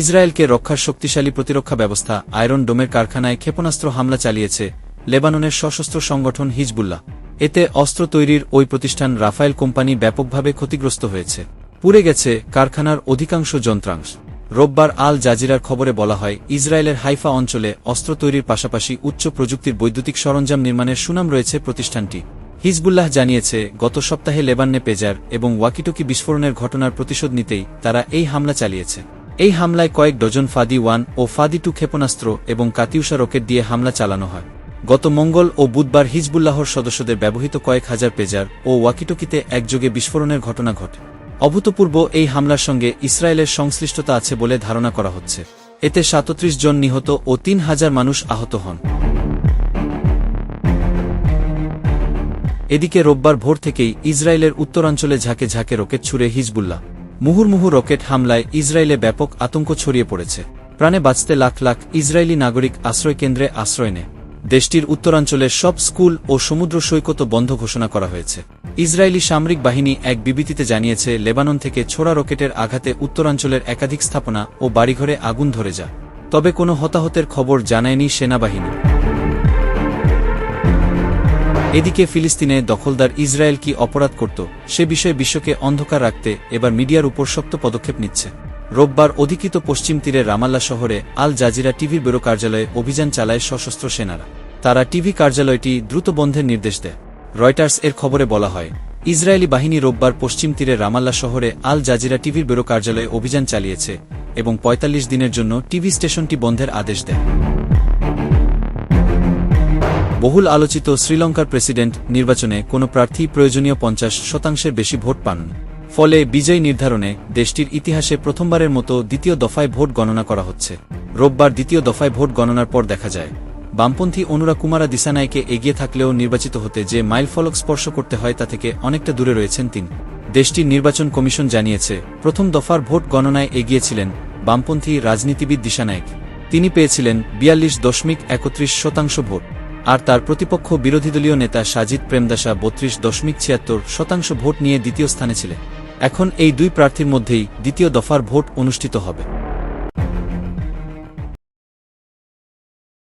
ইসরায়েলকে রক্ষার শক্তিশালী প্রতিরক্ষা ব্যবস্থা, আয়রন ডোমের কারখানায় ক্ষেপণাস্ত্র হামলা চালিয়েছে লেবাননের সশস্ত্র সংগঠন হিজবুল্লাহ। এতে অস্ত্র তৈরির ওই প্রতিষ্ঠান রাফায়েল কোম্পানি ব্যাপকভাবে ক্ষতিগ্রস্ত হয়েছে। পুড়ে গেছে কারখানার অধিকাংশ যন্ত্রাংশ। রোববার আল জাজিরার খবরে বলা হয়, ইসরায়েলের হাইফা অঞ্চলে অস্ত্র তৈরির পাশাপাশি উচ্চ প্রযুক্তির বৈদ্যুতিক সরঞ্জাম নির্মাণের সুনাম রয়েছে প্রতিষ্ঠানটি। হিজবুল্লাহ জানিয়েছে, গত সপ্তাহে লেবাননে পেজার এবং ওয়াকিটকি বিস্ফোরণের ঘটনার প্রতিশোধ নিতেই তারা এই হামলা চালিয়েছে। এই হামলায় কয়েক ডজন ফাদি ওয়ান ও ফাদি টু ক্ষেপণাস্ত্র এবং কাতিউষা রকেট দিয়ে হামলা চালানো হয়। গত মঙ্গল ও বুধবার হিজবুল্লাহর সদস্যদের ব্যবহৃত কয়েক হাজার পেজার ও ওয়াকিটকিতে একযোগে বিস্ফোরণের ঘটনা ঘটে। অভূতপূর্ব এই হামলার সঙ্গে ইসরায়েলের সংশ্লিষ্টতা আছে বলে ধারণা করা হচ্ছে। এতে সাতত্রিশ জন নিহত ও তিন হাজার মানুষ আহত হন। এদিকে রোববার ভোর থেকেই ইসরায়েলের উত্তরাঞ্চলে ঝাঁকে ঝাঁকে রকেট ছুড়ে হিজবুল্লাহ। মুহুর্মুহু রকেট হামলায় ইসরায়েলে ব্যাপক আতঙ্ক ছড়িয়ে পড়েছে। প্রাণে বাঁচতে লাখ লাখ ইসরায়েলি নাগরিক আশ্রয়কেন্দ্রে আশ্রয় নেয়। দেশটির উত্তরাঞ্চলের সব স্কুল ও সমুদ্র সৈকত বন্ধ ঘোষণা করা হয়েছে। ইসরায়েলি সামরিক বাহিনী এক বিবৃতিতে জানিয়েছে, লেবানন থেকে ছোড়া রকেটের আঘাতে উত্তরাঞ্চলের একাধিক স্থাপনা ও বাড়িঘরে আগুন ধরে যায়। তবে কোনো হতাহতের খবর জানায়নি সেনাবাহিনী। এদিকে ফিলিস্তিনে দখলদার ইসরায়েল কি অপরাধ করত, সে বিষয়ে বিশ্বকে অন্ধকার রাখতে এবার মিডিয়ার উপর শক্ত পদক্ষেপ নিচ্ছে। রোববার অধিকৃত পশ্চিম তীরে রামাল্লা শহরে আল জাজিরা টিভির ব্যুরো কার্যালয়ে অভিযান চালায় সশস্ত্র সেনারা। তারা টিভি কার্যালয়টি দ্রুত বন্ধের নির্দেশ দেয়। রয়টার্স এর খবরে বলা হয়, ইসরায়েলি বাহিনী রোববার পশ্চিম তীরে রামাল্লা শহরে আল জাজিরা টিভির ব্যুরো কার্যালয়ে অভিযান চালিয়েছে এবং ৪৫ দিনের জন্য টিভি স্টেশনটি বন্ধের আদেশ দেয়। বহুল আলোচিত শ্রীলঙ্কার প্রেসিডেন্ট নির্বাচনে কোনো প্রার্থী প্রয়োজনীয় পঞ্চাশ শতাংশের বেশি ভোট পান। ফলে বিজয়ী নির্ধারণে দেশটির ইতিহাসে প্রথমবারের মতো দ্বিতীয় দফায় ভোট গণনা করা হচ্ছে। রোববার দ্বিতীয় দফায় ভোট গণনার পর দেখা যায়, বামপন্থী অনুরা কুমারা দিসানাইকে এগিয়ে থাকলেও নির্বাচিত হতে যে মাইলফলক স্পর্শ করতে হয় তা থেকে অনেকটা দূরে রয়েছেন তিনি। দেশটির নির্বাচন কমিশন জানিয়েছে, প্রথম দফার ভোট গণনায় এগিয়েছিলেন বামপন্থী রাজনীতিবিদ দিশানায়ক তিনি পেয়েছিলেন বিয়াল্লিশ দশমিক একত্রিশ শতাংশ ভোট। আর তার প্রতিপক্ষ বিরোধী দলীয় নেতা সাজিদ প্রেমদাসা বত্রিশ দশমিক ছিয়াত্তর শতাংশ ভোট নিয়ে দ্বিতীয় স্থানে ছিলেন। এখন এই দুই প্রার্থীর মধ্যেই দ্বিতীয় দফার ভোট অনুষ্ঠিত হবে।